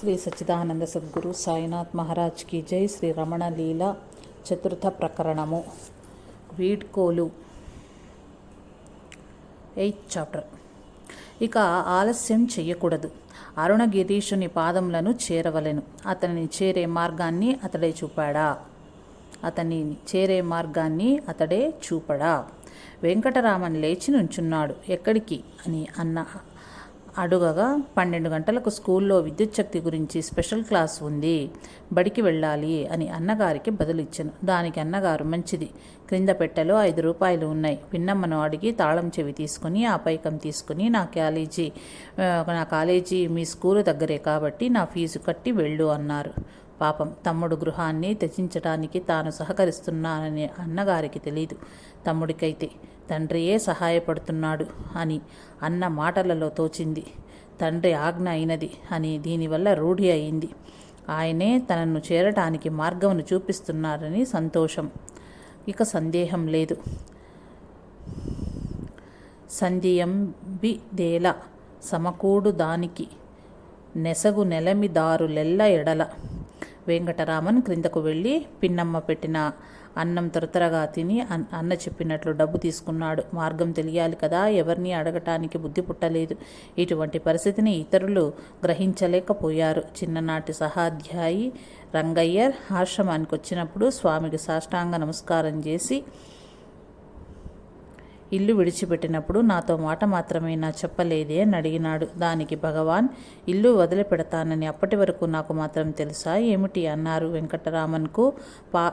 శ్రీ సచ్చిదానంద సద్గురు సాయినాథ్ మహారాజ్కి జై శ్రీ రమణ లీల చతుర్థ ప్రకరణము. వీడ్కోలు. Eighth chapter. ఇక ఆలస్యం చెయ్యకూడదు. అరుణగిరీషుని పాదములను చేరవలెను. అతనిని చేరే మార్గాన్ని అతడే చూపాడా? అతని చేరే మార్గాన్ని అతడే చూపడా? వెంకటరామన్ లేచి నుంచున్నాడు. ఎక్కడికి? అని అన్న అడుగగా పన్నెండు గంటలకు స్కూల్లో విద్యుత్ శక్తి గురించి స్పెషల్ క్లాస్ ఉంది బడికి వెళ్ళాలి అని అన్నగారికి బదులిచ్చాను. దానికి అన్నగారు మంచిది. క్రింద పెట్టెలో ఐదు రూపాయలు ఉన్నాయి. పిన్నమ్మను అడిగి తాళం చెవి తీసుకుని ఆ పైకం తీసుకుని నా కాలేజీ నా కాలేజీ మీ స్కూలు దగ్గరే కాబట్టి నా ఫీజు కట్టి వెళ్ళు అన్నారు. పాపం తమ్ముడు గృహాన్ని త్యజించడానికి తాను సహకరిస్తున్నానని అన్నగారికి తెలియదు తమ్ముడికైతే తండ్రియే సహాయపడుతున్నాడు అని అన్న మాటలలో తోచింది. తండ్రి ఆజ్ఞ అయినది అని దీనివల్ల రూఢి అయింది. ఆయనే తనను చేరటానికి మార్గమును చూపిస్తున్నారని సంతోషం. ఇక సందేహం లేదు. సంధ్యం బిదేల సమకూడు దానికి నెసగు నెలమిదారులెల్ల ఎడల. వెంకటరామన్ క్రిందకు వెళ్ళి పిన్నమ్మ పెట్టిన అన్నం త్వరతరగా తిని అన్- అన్న చెప్పినట్లు డబ్బు తీసుకున్నాడు. మార్గం తెలియాలి కదా ఎవరిని అడగటానికి బుద్ధి పుట్టలేదు. ఇటువంటి పరిస్థితిని ఇతరులు గ్రహించలేకపోయారు. చిన్ననాటి సహాధ్యాయి రంగయ్యర్ ఆశ్రమానికి వచ్చినప్పుడు స్వామికి సాష్టాంగ నమస్కారం చేసి ఇల్లు విడిచిపెట్టినప్పుడు నాతో మాట మాత్రమే నా చెప్పలేదే అని అడిగినాడు. దానికి భగవాన్ ఇల్లు వదిలిపెడతానని అప్పటి వరకు నాకు మాత్రం తెలుసా? ఏమిటి? అన్నారు వెంకటరామన్కు పా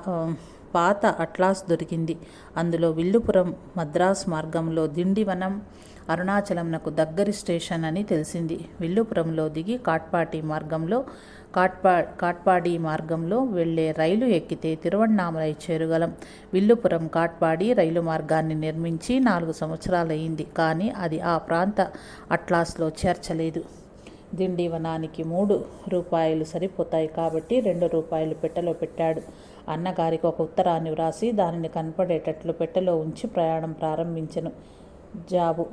పాత అట్లాస్ దొరికింది. అందులో విల్లుపురం మద్రాస్ మార్గంలో దిండివనం అరుణాచలంనకు దగ్గరి స్టేషన్ అని తెలిసింది. విల్లుపురంలో దిగి కాట్పాటి మార్గంలో కాట్పా కాట్పాడి మార్గంలో వెళ్ళే రైలు ఎక్కితే తిరువണ്ണామలై చేరుగలం. విల్లుపురం కాట్పాడి రైలు మార్గాన్ని నిర్మించి నాలుగు సంవత్సరాలయ్యింది. కానీ అది ఆ ప్రాంత అట్లాస్లో చేర్చలేదు. దిండివనానికి మూడు రూపాయలు సరిపోతాయి కాబట్టి రెండు రూపాయలు పెట్టెలో పెట్టాడు. అన్నగారికి ఒక ఉత్తరాన్ని వ్రాసి దానిని కనపడేటట్లు పెట్టెలో ఉంచి ప్రయాణం ప్రారంభించను. జాబు.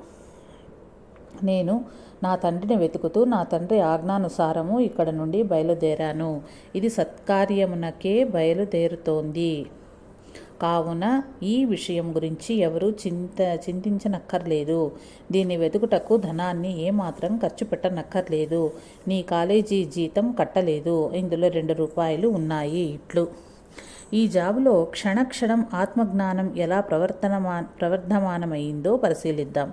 నేను నా తండ్రిని వెతుకుతూ నా తండ్రి ఆజ్ఞానుసారము ఇక్కడ నుండి బయలుదేరాను. ఇది సత్కార్యమునకే బయలుదేరుతోంది. కావున ఈ విషయం గురించి ఎవరూ చింత చింతించనక్కర్లేదు. దీన్ని వెతుకుటకు ధనాన్ని ఏమాత్రం ఖర్చు పెట్టనక్కర్లేదు. నీ కాలేజీ జీతం కట్టలేదు. ఇందులో రెండు రూపాయలు ఉన్నాయి. ఇట్లు. ఈ జాబులో క్షణక్షణం ఆత్మజ్ఞానం ఎలా ప్రవర్తనమా ప్రవర్ధమానమైందో పరిశీలిద్దాం.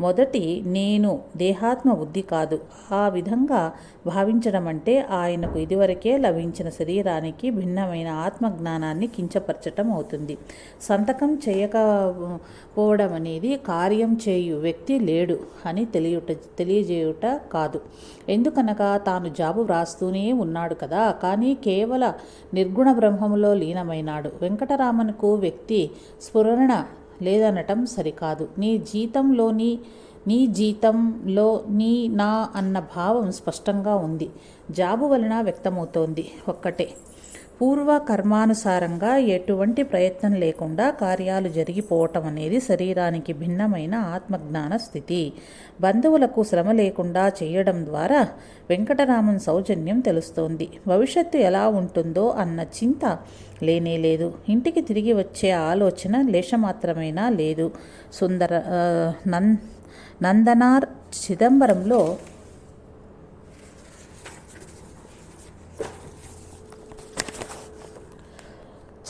మొదటి నేను దేహాత్మ బుద్ధి కాదు. ఆ విధంగా భావించడం అంటే ఆయనకు ఇదివరకే లభించిన శరీరానికి భిన్నమైన ఆత్మజ్ఞానాన్ని కించపరచటం అవుతుంది. సంతకం చేయకపోవడం అనేది కార్యం చేయు వ్యక్తి లేడు అని తెలియట తెలియజేయుట కాదు. ఎందుకనగా తాను జాబు వ్రాస్తూనే ఉన్నాడు కదా కానీ కేవల నిర్గుణ బ్రహ్మములో లీనమైనాడు. వెంకటరామన్కు వ్యక్తి స్ఫురణ లేదనటం సరికాదు. నీ జీతంలోని నీ జీతంలో నీ నా అన్న భావం స్పష్టంగా ఉంది. జాబు వలన వ్యక్తమవుతోంది. ఒక్కటే. పూర్వ కర్మానుసారంగా ఎటువంటి ప్రయత్నం లేకుండా కార్యాలు జరిగిపోవటం అనేది శరీరానికి భిన్నమైన ఆత్మజ్ఞాన స్థితి. బంధువులకు శ్రమ లేకుండా చేయడం ద్వారా వెంకటరామన్ సౌజన్యం తెలుస్తోంది. భవిష్యత్తు ఎలా ఉంటుందో అన్న చింత లేనే లేదు. ఇంటికి తిరిగి వచ్చే ఆలోచన లేశమాత్రమైనా లేదు. సుందర నన్ నందనార్ చిదంబరంలో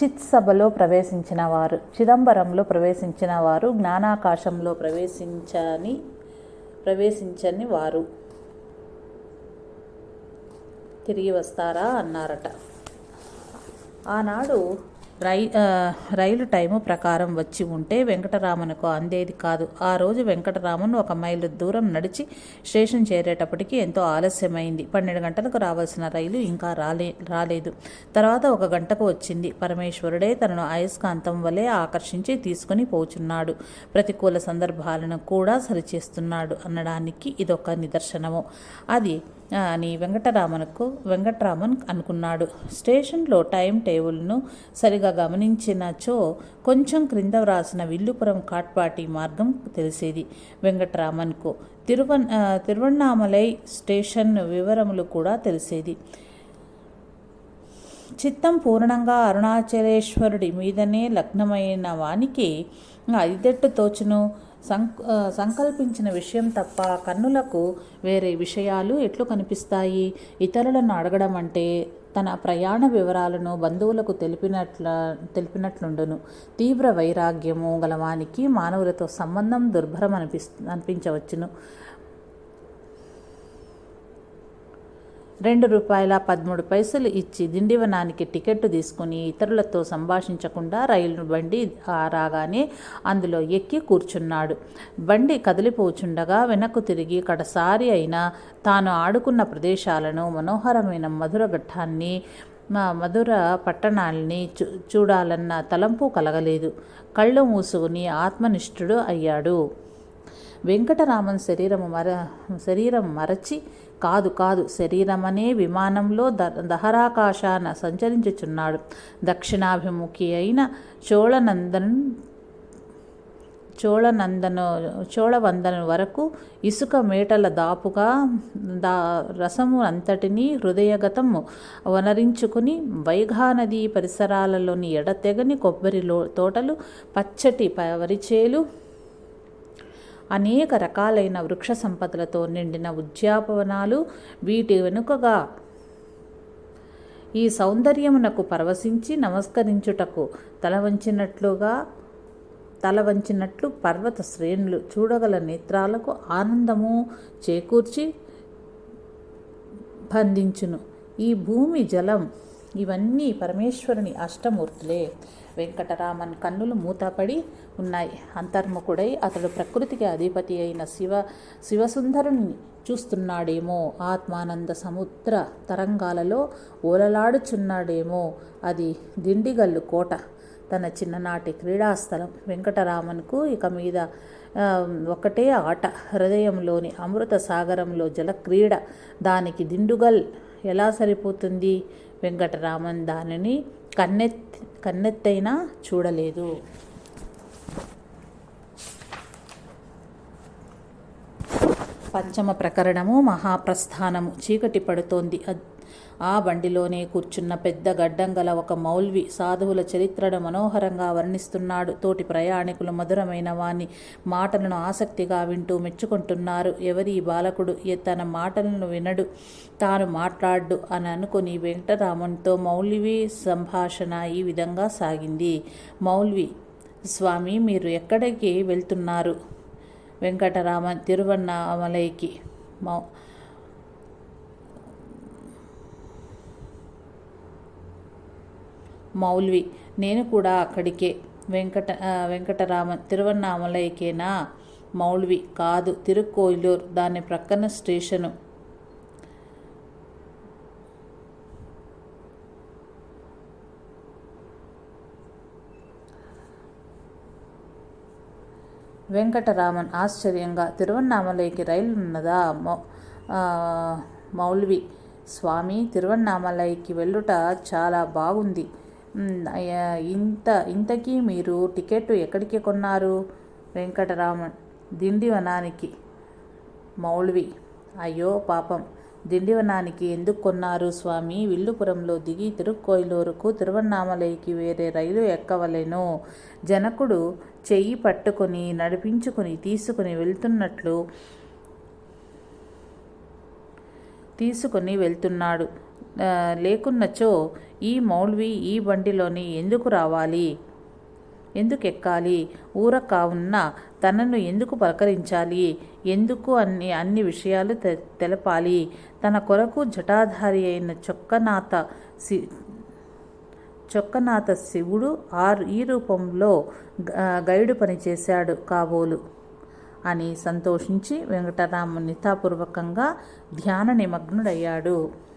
చిత్ సభలో ప్రవేశించిన వారు చిదంబరంలో ప్రవేశించిన వారు జ్ఞానాకాశంలో ప్రవేశించని ప్రవేశించని వారు. తిరిగి వస్తారా? అన్నారట. ఆనాడు రై రైలు టైము ప్రకారం వచ్చి ఉంటే వెంకటరామన్కు అందేది కాదు. ఆ రోజు వెంకటరామన్ ఒక మైలు దూరం నడిచి స్టేషన్ చేరేటప్పటికి ఎంతో ఆలస్యమైంది. పన్నెండు గంటలకు రావాల్సిన రైలు ఇంకా రాలే రాలేదు. తర్వాత ఒక గంటకు వచ్చింది. పరమేశ్వరుడే తనను అయస్కాంతం వలె ఆకర్షించి తీసుకుని పోచున్నాడు. ప్రతికూల సందర్భాలను కూడా సరిచేస్తున్నాడు అనడానికి ఇదొక నిదర్శనము. అది అని వెంకటరామన్కు వెంకటరామన్ అనుకున్నాడు. స్టేషన్లో టైం టేబుల్ను సరిగా గమనించినచో కొంచెం క్రింద వ్రాసిన విల్లుపురం కాట్పాటి మార్గం తెలిసేది. వెంకటరామన్కు తిరువన్ తిరువణామలై స్టేషన్ వివరములు కూడా తెలిసేది. చిత్తం పూర్ణంగా అరుణాచలేశ్వరుడి మీదనే లగ్నమైన వానికి ఐదెట్టు తోచును? సంకల్పించిన విషయం తప్ప కన్నులకు వేరే విషయాలు ఎట్లు కనిపిస్తాయి? ఇతరులను అడగడం అంటే తన ప్రయాణ వివరాలను బంధువులకు తెలిపినట్ల తెలిపినట్లుండును. తీవ్ర వైరాగ్యము గలవానికి మానవులతో సంబంధం దుర్భరం అనిపిస్ అనిపించవచ్చును. రెండు రూపాయల పదమూడు పైసలు ఇచ్చి దిండివనానికి టికెట్ తీసుకుని ఇతరులతో సంభాషించకుండా రైలు బండి రాగానే అందులో ఎక్కి కూర్చున్నాడు. బండి కదిలిపోచుండగా వెనక్కు తిరిగి కడసారి అయినా తాను ఆడుకున్న ప్రదేశాలను మనోహరమైన మధుర ఘట్టాన్ని మా మధుర పట్టణాల్ని చూ చూడాలన్న తలంపు కలగలేదు. కళ్ళు మూసుకుని ఆత్మనిష్ఠుడు అయ్యాడు. వెంకటరామన్ శరీరము మర శరీరం మరచి కాదు కాదు. శరీరమనే విమానంలో ద దహరాకాశాన సంచరించుచున్నాడు. దక్షిణాభిముఖి అయిన చోళనందన్ చోళనందను చోళవందన వరకు ఇసుక మేటల దాపుగా దా రసము అంతటినీ హృదయగతము వనరించుకుని వైఘానదీ పరిసరాలలోని ఎడతెగని కొబ్బరి లో తోటలు పచ్చటి ప- అనేక రకాలైన వృక్ష సంపదలతో నిండిన ఉద్యాపవనాలు వీటి వెనుకగా ఈ సౌందర్యమునకు పరవశించి నమస్కరించుటకు తల వంచినట్లుగా తల వంచినట్లు పర్వత శ్రేణులు చూడగల నేత్రాలకు ఆనందము చేకూర్చి బంధించును. ఈ భూమి జలం ఇవన్నీ పరమేశ్వరుని అష్టమూర్తులే. వెంకటరామన్ కన్నులు మూతపడి ఉన్నాయి. అంతర్ముఖుడై అతడు ప్రకృతికి అధిపతి అయిన శివ శివసుందరుని చూస్తున్నాడేమో. ఆత్మానంద సముద్ర తరంగాలలో ఓలలాడుచున్నాడేమో. అది దిండిగల్లు కోట. తన చిన్ననాటి క్రీడాస్థలం వెంకటరామన్కు ఇక మీద ఒకటే ఆట. హృదయంలోని అమృత సాగరంలో జల క్రీడ దానికి దిండుగల్ ఎలా సరిపోతుంది? వెంకటరామన్ దానిని కన్నెత్తి కన్నెత్తైనా చూడలేదు. పంచమ ప్రకరణము మహాప్రస్థానము. చీకటి పడుతోంది. ఆ బండిలోనే కూర్చున్న పెద్ద గడ్డం గల ఒక మౌల్వి సాధువుల చరిత్రను మనోహరంగా వర్ణిస్తున్నాడు. తోటి ప్రయాణికులు మధురమైన వాని మాటలను ఆసక్తిగా వింటూ మెచ్చుకుంటున్నారు. ఎవరి బాలకుడు తన మాటలను వినడు తాను మాట్లాడు అని అనుకుని వెంకటరామన్తో మౌల్వి సంభాషణ ఈ విధంగా సాగింది. మౌల్వి స్వామి మీరు ఎక్కడికి వెళ్తున్నారు? వెంకటరామన్ తిరువన్నామలైకి. మౌ మౌల్వి. నేను కూడా అక్కడికే. వెంకట వెంకటరామన్ తిరువన్నామలైకేనా? మౌల్వి. కాదు తిరుక్కోయిలూర్. దాని ప్రక్కన స్టేషను. వెంకటరామన్ ఆశ్చర్యంగా తిరువన్నామలైకి రైలు ఉన్నదా? మౌ మౌల్వి. స్వామి తిరువన్నామలైకి వెళ్ళుట చాలా బాగుంది. ఇంత ఇంతకీ మీరు టికెట్ ఎక్కడికి కొన్నారు? వెంకటరామన్ దిండివనానికి. మౌల్వి అయ్యో పాపం దిండివనానికి ఎందుకు కొన్నారు స్వామి? విల్లుపురంలో దిగి తిరుక్కోయిలూరుకు తిరువన్నామలైకి వేరే రైలు ఎక్కవలెను. జనకుడు చెయ్యి పట్టుకొని నడిపించుకుని తీసుకుని వెళ్తున్నట్లు తీసుకుని వెళ్తున్నాడు. లేకున్నచో ఈ మౌల్వి ఈ బండిలోని ఎందుకు రావాలి? ఎందుకు ఎక్కాలి ఊర కావున్న తనను ఎందుకు పలకరించాలి? ఎందుకు అన్ని అన్ని విషయాలు తె తెలపాలి? తన కొరకు జటాధారి అయిన చొక్కనాథ సి చొక్కనాథ శివుడు ఆరు ఈ రూపంలో గైడు పనిచేశాడు కాబోలు అని సంతోషించి వెంకటరామ నితాపూర్వకంగా ధ్యాన నిమగ్నుడయ్యాడు.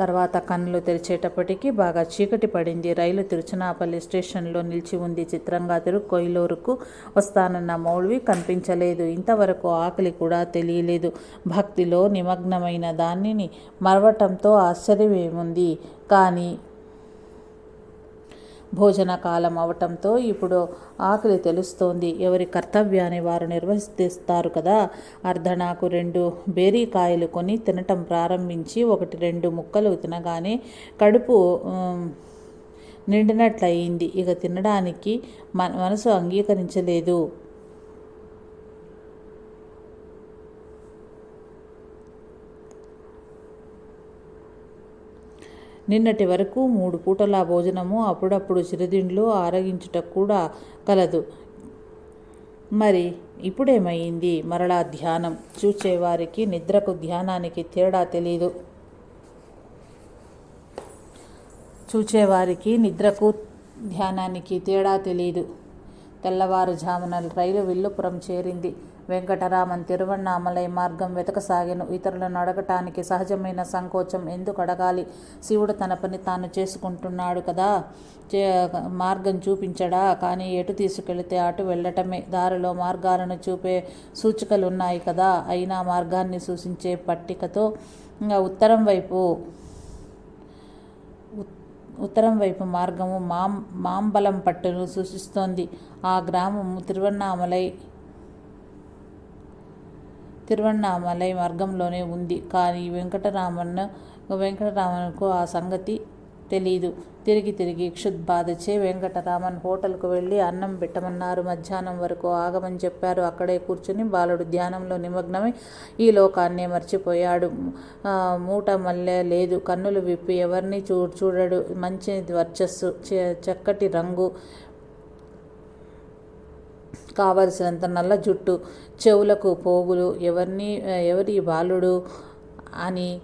తర్వాత కన్నులు తెరిచేటప్పటికి బాగా చీకటి పడింది. రైలు తిరుచనాపల్లి స్టేషన్లో నిలిచి ఉంది. చిత్రంగా తిరుకొయిలూరుకు వస్తానన్న మౌల్వి కనిపించలేదు. ఇంతవరకు ఆకలి కూడా తెలియలేదు. భక్తిలో నిమగ్నమైన దానిని మరవటంతో ఆశ్చర్యమేముంది? కానీ భోజన కాలం అవటంతో ఇప్పుడు ఆకలి తెలుస్తోంది. ఎవరి కర్తవ్యాన్ని వారు నిర్వహిస్తారు కదా? అర్ధనాకు రెండు బేరీకాయలు కొని తినటం ప్రారంభించి ఒకటి రెండు ముక్కలు తినగానే కడుపు నిండినట్లయింది. ఇక తినడానికి మన మనసు అంగీకరించలేదు. నిన్నటి వరకు మూడు పూటల భోజనము అప్పుడప్పుడు చిరుదిండ్లు ఆరగించుట కూడా కలదు. మరి ఇప్పుడేమైంది? మరలా ధ్యానం. చూచేవారికి నిద్రకు ధ్యానానికి తేడా తెలీదు. చూచేవారికి నిద్రకు ధ్యానానికి తేడా తెలియదు తెల్లవారుజామున రైలు విల్లుపురం చేరింది. వెంకటరామన్ తిరువన్నామలై మార్గం వెతకసాగెను. ఇతరులను అడగటానికి సహజమైన సంకోచం ఎందుకు అడగాలి? శివుడు తన పని తాను చేసుకుంటున్నాడు కదా? చే మార్గం చూపించడా? కానీ ఎటు తీసుకెళితే అటు వెళ్ళటమే. దారిలో మార్గాలను చూపే సూచికలు ఉన్నాయి కదా? అయినా మార్గాన్ని సూచించే పట్టికతో ఇంకా ఉత్తరం వైపు ఉత్తరం వైపు మార్గము మాం మాంబలం పట్టును సూచిస్తోంది. ఆ గ్రామము తిరువన్నామలై తిరువన్నామలై మార్గంలోనే ఉంది. కానీ వెంకటరామన్ వెంకటరామన్కు ఆ సంగతి తెలీదు. తిరిగి తిరిగి క్షుద్బాధచే వెంకటరామన్ హోటల్కు వెళ్ళి అన్నం పెట్టమన్నారు. మధ్యాహ్నం వరకు ఆగమని చెప్పారు. అక్కడే కూర్చుని బాలుడు ధ్యానంలో నిమగ్నమై ఈ లోకాన్నే మర్చిపోయాడు. మూట మల్లె లేదు. కన్నులు విప్పి ఎవరిని చూ చూడడు. మంచి వర్చస్సు చక్కటి రంగు కావలసినంత నల్ల జుట్టు చెవులకు పోగులు ఎవరిని ఎవరి బాలుడు అని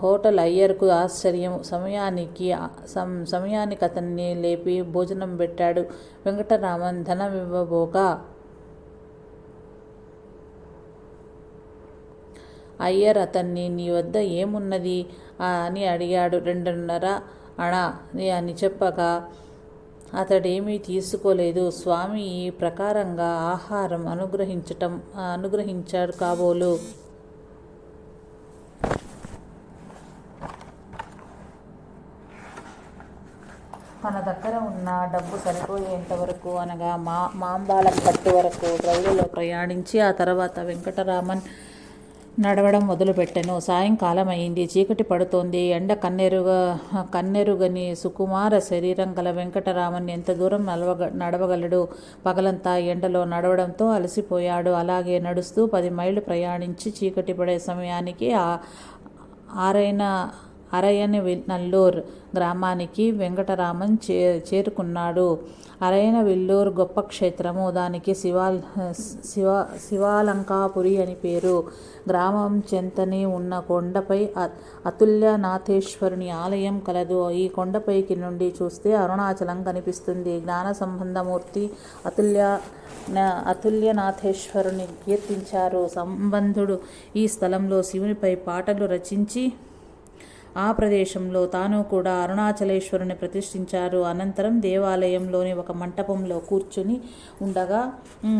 హోటల్ అయ్యర్కు ఆశ్చర్యం. సమయానికి సం సమయానికి అతన్ని లేపి భోజనం పెట్టాడు. వెంకటరామన్ ధనమివ్వబోగా అయ్యర్ అతన్ని నీ వద్ద ఏమున్నది అని అడిగాడు. రెండున్నర అణా అని చెప్పగా అతడేమీ తీసుకోలేదు. స్వామి ఈ ప్రకారంగా ఆహారం అనుగ్రహించటం అనుగ్రహించాడు కాబోలు. తన దగ్గర ఉన్న డబ్బు సరిపోయేంత వరకు అనగా మా మాంబాల పట్టు వరకు రైలులో ప్రయాణించి ఆ తర్వాత వెంకటరామన్ నడవడం మొదలుపెట్టెను. సాయంకాలం అయింది చీకటి పడుతోంది. ఎండ కన్నెరుగా కన్నెరుగని సుకుమార శరీరం గల వెంకటరామన్ ఎంత దూరం నడవగ నడవగలడు? పగలంతా ఎండలో నడవడంతో అలసిపోయాడు. అలాగే నడుస్తూ పది మైళ్ళు ప్రయాణించి చీకటి పడే సమయానికి ఆ ఆరైన అరయని నల్లూర్ గ్రామానికి వెంకటరామన్ చే చేరుకున్నాడు. అరయన వెల్లూరు గొప్ప క్షేత్రము. దానికి శివాల్ శివ శివాలంకాపురి అని పేరు. గ్రామం చెంతని ఉన్న కొండపై అతుల్యనాథేశ్వరుని ఆలయం కలదు. ఈ కొండపైకి నుండి చూస్తే అరుణాచలం కనిపిస్తుంది. జ్ఞాన సంబంధమూర్తి అతుల్య నా- అతుల్యనాథేశ్వరుని కీర్తించారు. సంబంధుడు ఈ స్థలంలో శివునిపై పాటలు రచించి ఆ ప్రదేశంలో తాను కూడా అరుణాచలేశ్వరుని ప్రతిష్ఠించారు. అనంతరం దేవాలయంలోని ఒక మంటపంలో కూర్చుని ఉండగా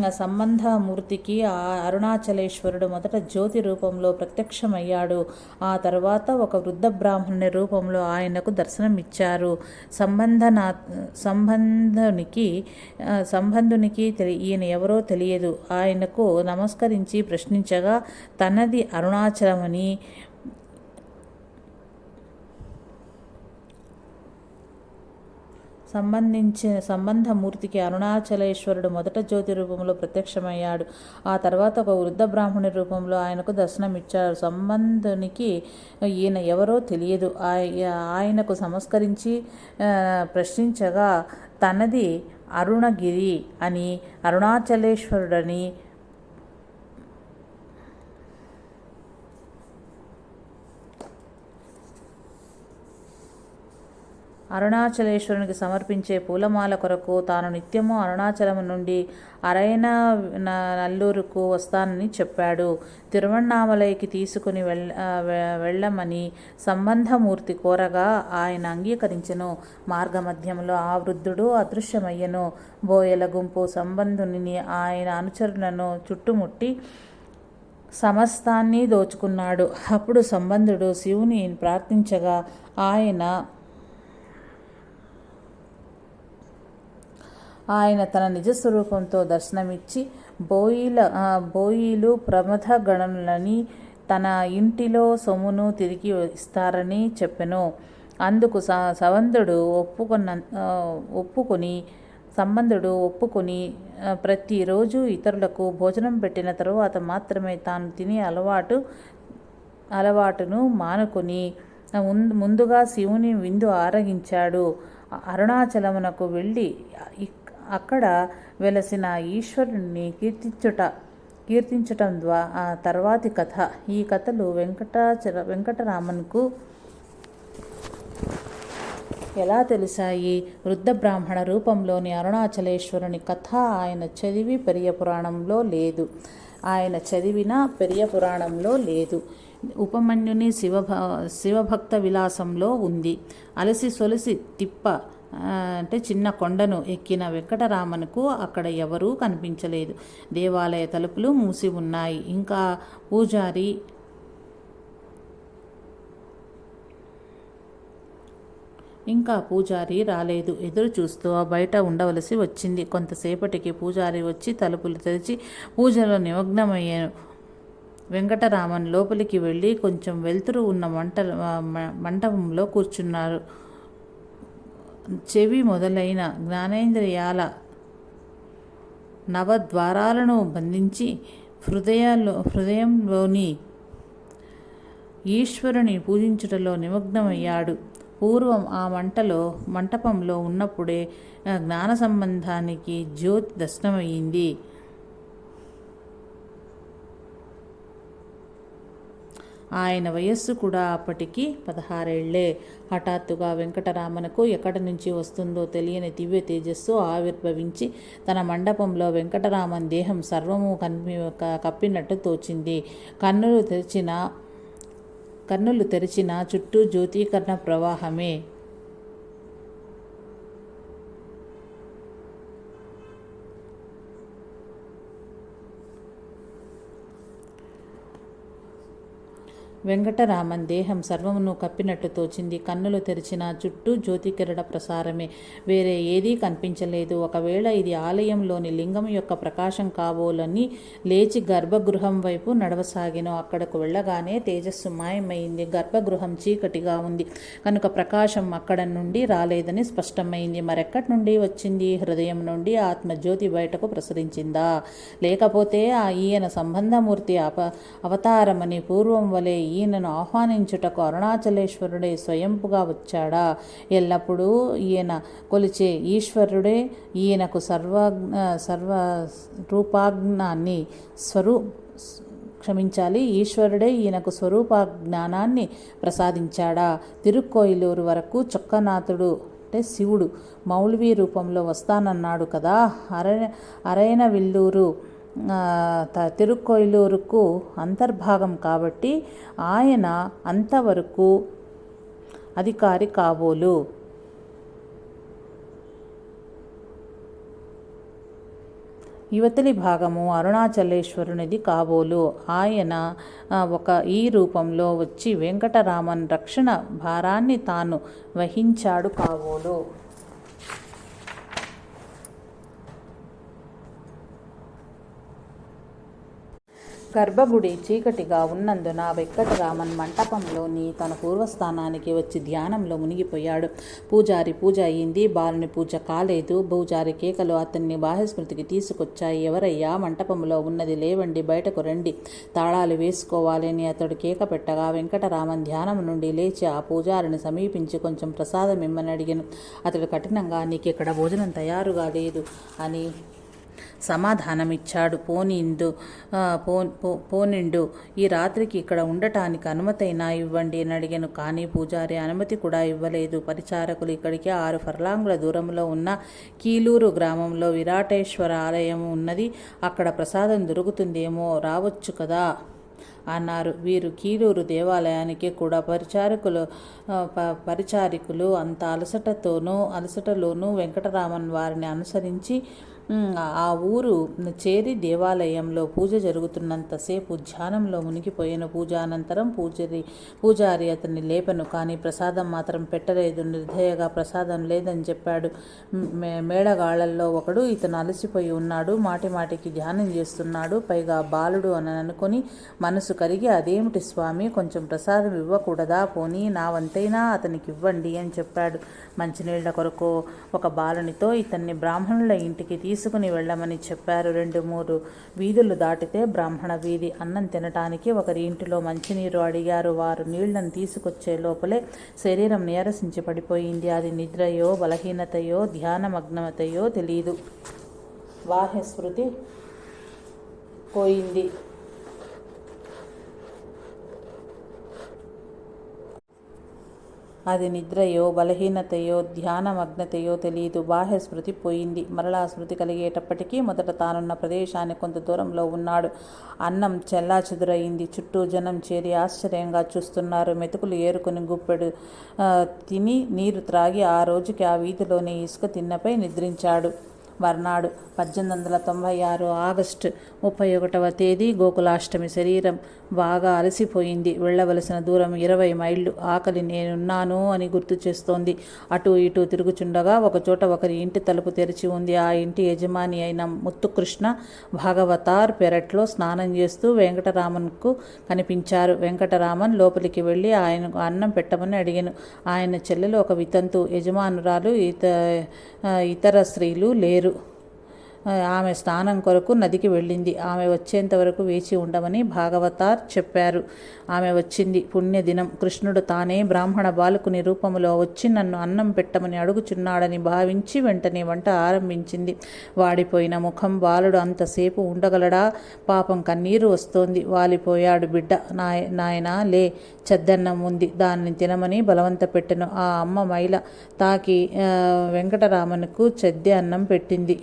సంబంధమూర్తికి ఆ అరుణాచలేశ్వరుడు మొదట జ్యోతి రూపంలో ప్రత్యక్షమయ్యాడు. ఆ తర్వాత ఒక వృద్ధ బ్రాహ్మణుని రూపంలో ఆయనకు దర్శనమిచ్చారు. సంబంధనా సంబంధునికి సంబంధునికి తెలి ఈయన ఎవరో తెలియదు. ఆయనకు నమస్కరించి ప్రశ్నించగా తనది అరుణాచలమని సంబంధించిన సంబంధమూర్తికి అరుణాచలేశ్వరుడు మొదట జ్యోతి రూపంలో ప్రత్యక్షమయ్యాడు. ఆ తర్వాత ఒక వృద్ధ బ్రాహ్మణి రూపంలో ఆయనకు దర్శనమిచ్చారు. సంబంధునికి ఈయన ఎవరో తెలియదు. ఆయ- ఆయనకు సంస్కరించి ప్రశ్నించగా తనది అరుణగిరి అని అరుణాచలేశ్వరుడని అరుణాచలేశ్వరునికి సమర్పించే పూలమాల కొరకు తాను నిత్యము అరుణాచలం నుండి అరైన న- నల్లూరుకు వస్తానని చెప్పాడు. తిరువణ్ణామలైకి తీసుకుని వెళ్ళ వెళ్ళమని సంబంధమూర్తి కోరగా ఆయన అంగీకరించను. మార్గమధ్యంలో ఆ వృద్ధుడు అదృశ్యమయ్యను. బోయల గుంపు సంబంధుని ఆయన అనుచరులను చుట్టుముట్టి సమస్తాన్ని దోచుకున్నాడు. అప్పుడు సంబంధుడు శివుని ప్రార్థించగా ఆయన ఆయన తన నిజ స్వరూపంతో దర్శనమిచ్చి బోయిల బోయిలు ప్రమథ గణములని తన ఇంటిలో సొమ్మును తిరిగి ఇస్తారని చెప్పెను. అందుకు స సవంధుడు ఒప్పుకున్న ఒప్పుకొని సంబంధుడు ఒప్పుకొని ప్రతిరోజు ఇతరులకు భోజనం పెట్టిన తరువాత మాత్రమే తాను తినే అలవాటు అలవాటును మానుకొని ముందుగా శివుని విందు ఆరగించాడు. అరుణాచలమునకు వెళ్ళి అక్కడ వెలసిన ఈశ్వరుణ్ణి కీర్తించుట కీర్తించటం ద్వారా ఆ తర్వాతి కథ. ఈ కథలు వెంకటాచల వెంకటరామన్కు ఎలా తెలిసాయి వృద్ధ బ్రాహ్మణ రూపంలోని అరుణాచలేశ్వరుని కథ ఆయన చదివి పెరియ పురాణంలో లేదు. ఆయన చదివిన పెరియ పురాణంలో లేదు. ఉపమన్యుని శివభ శివభక్త విలాసంలో ఉంది. అలసి సొలసి తిప్ప అంటే చిన్న కొండను ఎక్కిన వెంకటరామన్కు అక్కడ ఎవరూ కనిపించలేదు. దేవాలయ తలుపులు మూసి ఉన్నాయి. ఇంకా పూజారి ఇంకా పూజారి రాలేదు. ఎదురు చూస్తూ బయట ఉండవలసి వచ్చింది. కొంతసేపటికి పూజారి వచ్చి తలుపులు తెరిచి పూజలో నిమగ్నమయ్యాను. వెంకటరామన్ లోపలికి వెళ్ళి కొంచెం వెలుతురు ఉన్న మంట మ- మంటపంలో కూర్చున్నారు. చెవి మొదలైన జ్ఞానేంద్రియాల నవద్వారాలను బంధించి హృదయాల్లో హృదయంలోని ఈశ్వరుని పూజించుటలో నిమగ్నమయ్యాడు. పూర్వం ఆ మంటలో మంటపంలో ఉన్నప్పుడే జ్ఞాన సంబంధానికి జ్యోతి దర్శనమయ్యింది. ఆయన వయస్సు కూడా అప్పటికి పదహారేళ్ళే. హఠాత్తుగా వెంకటరామనకు ఎక్కడి నుంచి వస్తుందో తెలియని దివ్య తేజస్సు ఆవిర్భవించి తన మండపంలో వెంకటరామన్ దేహం సర్వము కన్పి కప్పినట్టు తోచింది. కన్నులు తెరిచిన కన్నులు తెరిచిన చుట్టూ జ్యోతీకరణ ప్రవాహమే. వెంకటరామన్ దేహం సర్వమును కప్పినట్టు తోచింది. కన్నులు తెరిచిన చుట్టూ జ్యోతికిరణ ప్రసారమే. వేరే ఏదీ కనిపించలేదు. ఒకవేళ ఇది ఆలయంలోని లింగం యొక్క ప్రకాశం కాబోలని లేచి గర్భగృహం వైపు నడవసాగిను. అక్కడకు వెళ్ళగానే తేజస్సు మాయమైంది. గర్భగృహం చీకటిగా ఉంది. కనుక ప్రకాశం అక్కడ నుండి రాలేదని స్పష్టమైంది. మరెక్కడి నుండి వచ్చింది? హృదయం నుండి ఆత్మజ్యోతి బయటకు ప్రసరించిందా? లేకపోతే ఆ ఈయన సంబంధమూర్తి అప అవతారమని పూర్వం వలె ఈ ఈయనను ఆహ్వానించుటకు అరుణాచలేశ్వరుడే స్వయంపుగా వచ్చాడా? ఎల్లప్పుడూ ఈయన కొలిచే ఈశ్వరుడే ఈయనకు సర్వ సర్వ రూపాజ్ఞాన్ని స్వరూ క్షమించాలి ఈశ్వరుడే ఈయనకు స్వరూప జ్ఞానాన్ని ప్రసాదించాడా? తిరుక్కోయిలూరు వరకు చొక్కనాథుడు అంటే శివుడు మౌల్వీ రూపంలో వస్తానన్నాడు కదా? అర అరైన విల్లూరు తిరుక్కోయిలూరుకు అంతర్భాగం కాబట్టి ఆయన అంతవరకు అధికారి కాబోలు. యువతలి భాగము అరుణాచలేశ్వరునిది కాబోలు. ఆయన ఒక ఈ రూపంలో వచ్చి వెంకటరామన్ రక్షణ భారాన్ని తాను వహించాడు కాబోలు. గర్భగుడి చీకటిగా ఉన్నందున వెంకటరామన్ మంటపంలోని తన పూర్వస్థానానికి వచ్చి ధ్యానంలో మునిగిపోయాడు. పూజారి పూజ అయింది. బాలుని పూజ కాలేదు. పూజారి కేకలు అతన్ని బాహ్యస్మృతికి తీసుకొచ్చాయి. ఎవరయ్యా? మంటపంలో ఉన్నది లేవండి బయటకు రండి. తాళాలు వేసుకోవాలని అతడు కేక పెట్టగా వెంకటరామన్ ధ్యానం నుండి లేచి ఆ పూజారిని సమీపించి కొంచెం ప్రసాదం ఇమ్మని అడిగాను. అతడు కఠినంగా నీకు ఇక్కడ భోజనం తయారుగా లేదు అని సమాధానమిచ్చాడు. పోనిందు పో పో- పోనిండు. ఈ రాత్రికి ఇక్కడ ఉండటానికి అనుమతైనా ఇవ్వండి అని అడిగాను. కానీ పూజారి అనుమతి కూడా ఇవ్వలేదు. పరిచారకులు ఇక్కడికి ఆరు ఫర్లాంగుల దూరంలో ఉన్న కీలూరు గ్రామంలో విరాటేశ్వర ఆలయం ఉన్నది. అక్కడ ప్రసాదం దొరుకుతుందేమో రావచ్చు కదా? అన్నారు. వీరు కీలూరు దేవాలయానికి కూడా పరిచారకులు ప- పరిచారికులు అంత అలసటతోనూ అలసటలోనూ వెంకటరామన్ వారిని అనుసరించి ఆ ఊరు చేరి దేవాలయంలో పూజ జరుగుతున్నంతసేపు ధ్యానంలో మునిగిపోయిన పూజానంతరం పూజారి పూజారి అతన్ని లేపను కానీ ప్రసాదం మాత్రం పెట్టలేదు. నిర్దయగా ప్రసాదం లేదని చెప్పాడు. మే మేడగాళ్ళల్లో ఒకడు ఇతను అలసిపోయి ఉన్నాడు. మాటి మాటికి ధ్యానం చేస్తున్నాడు. పైగా బాలుడు అని అనుకొని మనసు కరిగి అదేమిటి స్వామి కొంచెం ప్రసాదం ఇవ్వకూడదా? పోనీ నా వంతైనా అతనికి ఇవ్వండి అని చెప్పాడు. మంచినీళ్ళ కొరకు ఒక బాలునితో ఇతన్ని బ్రాహ్మణుల ఇంటికి తీసుకుని వెళ్ళమని చెప్పారు. రెండు మూడు వీధులు దాటితే బ్రాహ్మణ వీధి అన్నం తినటానికి ఒకరి ఇంటిలో మంచినీరు అడిగారు. వారు నీళ్ళను తీసుకొచ్చే లోపలే శరీరం నీరసించి పడిపోయింది. అది నిద్రయో బలహీనతయో ధ్యానమగ్నతయో తెలియదు బాహ్య స్మృతి పోయింది. అది నిద్రయో బలహీనతయో ధ్యానమగ్నతయో తెలియదు బాహ్య స్మృతి పోయింది. మరలా స్మృతి కలిగేటప్పటికీ మొదట తానున్న ప్రదేశాన్ని కొంత దూరంలో ఉన్నాడు. అన్నం చెల్లా చెదురయింది చుట్టూ జనం చేరి ఆశ్చర్యంగా చూస్తున్నారు. మెతుకులు ఏరుకుని గుప్పెడు తిని నీరు త్రాగి ఆ రోజుకి ఆ వీధిలోని ఇసుక తిన్నపై నిద్రించాడు. మర్నాడు పద్దెనిమిది వందల తొంభై ఆరు ఆగస్టు ముప్పై ఒకటవ తేదీ గోకులాష్టమి శరీరం బాగా అలసిపోయింది. వెళ్ళవలసిన దూరం ఇరవై మైళ్ళు. ఆకలి నేనున్నాను అని గుర్తు చేస్తోంది. అటు ఇటు తిరుగుచుండగా ఒకచోట ఒకరి ఇంటి తలుపు తెరిచి ఉంది. ఆ ఇంటి యజమాని అయిన ముత్తుకృష్ణ భాగవతార్ పెరట్లో స్నానం చేస్తూ వెంకటరామన్కు కనిపించారు. వెంకటరామన్ లోపలికి వెళ్ళి ఆయనకు అన్నం పెట్టమని అడిగాను. ఆయన చెల్లెలు ఒక వితంతు యజమానురాలు. ఇత ఇతర స్త్రీలు లేరు. ఆమె స్నానం కొరకు నదికి వెళ్ళింది. ఆమె వచ్చేంత వరకు వేచి ఉండమని భాగవతార్ చెప్పారు. ఆమె వచ్చింది. పుణ్యదినం. కృష్ణుడు తానే బ్రాహ్మణ బాలకుని రూపంలో వచ్చి నన్ను అన్నం పెట్టమని అడుగుచున్నాడని భావించి వెంటనే వంట ఆరంభించింది. వాడిపోయిన ముఖం బాలుడు అంతసేపు ఉండగలడా? పాపం కన్నీరు వస్తోంది. వాలిపోయాడు బిడ్డ. నాయ నాయనా లే చెద్దన్నం ఉంది. దాన్ని తినమని బలవంత పెట్టెను. ఆ అమ్మ మైల తాకి వెంకటరామన్కు చెద్దె అన్నం పెట్టింది.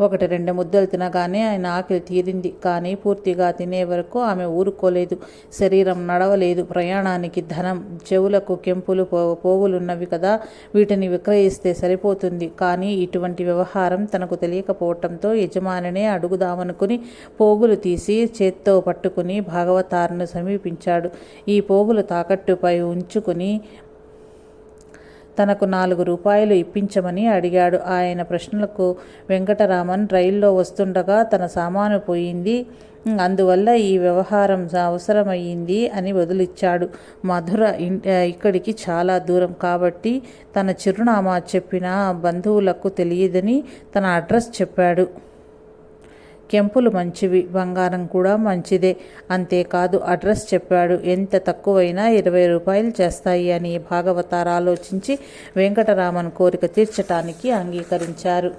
ఒకటి రెండు ముద్దలు తినగానే ఆయన ఆకలి తీరింది. కానీ పూర్తిగా తినే వరకు ఆమె ఊరుకోలేదు. శరీరం నడవలేదు. ప్రయాణానికి ధనం చెవులకు కెంపులు పో పోగులున్నవి కదా. వీటిని విక్రయిస్తే సరిపోతుంది. కానీ ఇటువంటి వ్యవహారం తనకు తెలియకపోవటంతో యజమానినే అడుగుదామనుకుని పోగులు తీసి చేత్తో పట్టుకుని భాగవతారును సమీపించాడు. ఈ పోగులు తాకట్టుపై ఉంచుకుని తనకు నాలుగు రూపాయలు ఇప్పించమని అడిగాడు. ఆయన ప్రశ్నలకు వెంకటరామన్ రైల్లో వస్తుండగా తన సామాను పోయింది. అందువల్ల ఈ వ్యవహారం అవసరమయ్యింది అని వదిలిచ్చాడు మధుర ఇక్కడికి చాలా దూరం కాబట్టి తన చిరునామా చెప్పిన బంధువులకు తెలియదని తన అడ్రస్ చెప్పాడు. కెంపులు మంచివి బంగారం కూడా మంచిదే. అంతేకాదు అడ్రస్ చెప్పాడు ఎంత తక్కువైనా ఇరవై రూపాయలు చేస్తాయి అని భాగవతారు ఆలోచించి వెంకటరామన్ కోరిక తీర్చటానికి అంగీకరించారు.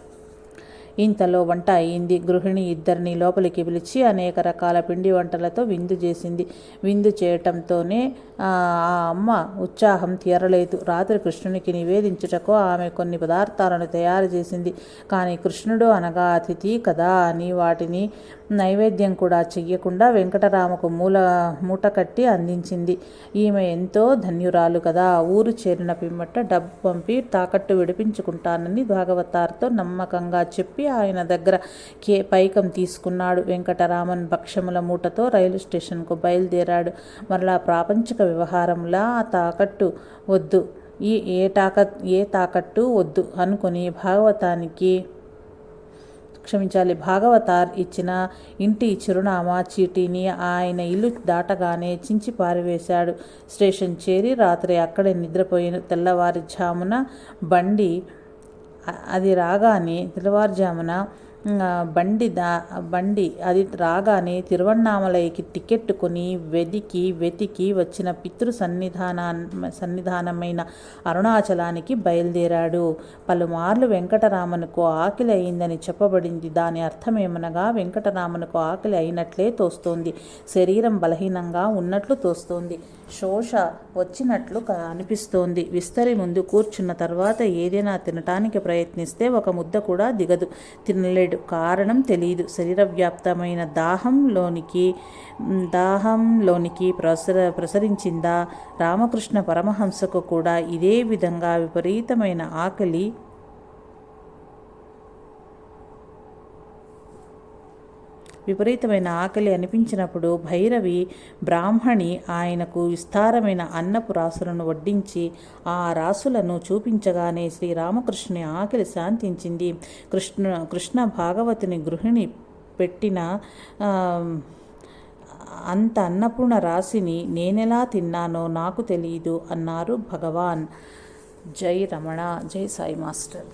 ఇంతలో వంట అయింది గృహిణి ఇద్దరిని లోపలికి పిలిచి అనేక రకాల పిండి వంటలతో విందు చేసింది. విందు చేయటంతోనే ఆ అమ్మ ఉత్సాహం తీరలేదు. రాత్రి కృష్ణునికి నివేదించుటకు ఆమె కొన్ని పదార్థాలను తయారు చేసింది. కానీ కృష్ణుడు అనగా అతిథి కదా అని వాటిని నైవేద్యం కూడా చెయ్యకుండా వెంకటరామకు మూల మూట కట్టి అందించింది. ఈమె ఎంతో ధన్యురాలు కదా. ఊరు చేరిన పిమ్మట డబ్బు పంపి తాకట్టు విడిపించుకుంటానని భాగవతార్తో నమ్మకంగా చెప్పి ఆయన దగ్గర కే పైకం తీసుకున్నాడు. వెంకటరామన్ భక్షముల మూటతో రైలు స్టేషన్కు బయలుదేరాడు. మరలా ప్రాపంచిక వ్యవహారంలా ఆ తాకట్టు వద్దు. ఈ ఏ తాక ఏ తాకట్టు వద్దు అనుకుని భాగవతానికి క్షమించాలి. భాగవతార్ ఇచ్చిన ఇంటి చిరునామా చీటీని ఆయన ఇల్లు దాటగానే చించి పారివేశాడు. స్టేషన్ చేరి రాత్రి అక్కడే నిద్రపోయిన తెల్లవారుజామున బండి అది రాగానే తెల్లవారుజామున బండి దా బండి అది రాగానే తిరువണ്ണామలైకి టికెట్ కొని వెదికి వెతికి వచ్చిన పితృ సన్నిధానా సన్నిధానమైన అరుణాచలానికి బయలుదేరాడు. పలుమార్లు వెంకటరామనుకు ఆకలి అయిందని చెప్పబడింది. దాని అర్థమేమనగా వెంకటరామనుకు ఆకలి అయినట్లే తోస్తోంది. శరీరం బలహీనంగా ఉన్నట్లు తోస్తోంది. శోష వచ్చినట్లు అనిపిస్తోంది. విస్తరి ముందు కూర్చున్న తర్వాత ఏదైనా తినటానికి ప్రయత్నిస్తే ఒక ముద్ద కూడా దిగదు. తినలేడు. కారణం తెలియదు శరీరవ్యాప్తమైన దాహంలోనికి దాహంలోనికి ప్రసర ప్రసరించిందా? రామకృష్ణ పరమహంసకు కూడా ఇదే విధంగా విపరీతమైన ఆకలి విపరీతమైన ఆకలి అనిపించినప్పుడు భైరవి బ్రాహ్మణి ఆయనకు విస్తారమైన అన్నపు రాసులను వడ్డించి ఆ రాసులను చూపించగానే శ్రీరామకృష్ణుని ఆకలి శాంతించింది. కృష్ణ కృష్ణ భాగవతుని గృహిణి పెట్టిన అంత అన్నపూర్ణ రాశిని నేనెలా తిన్నానో నాకు తెలియదు అన్నారు భగవాన్. జై రమణ జై సాయి మాస్టర్.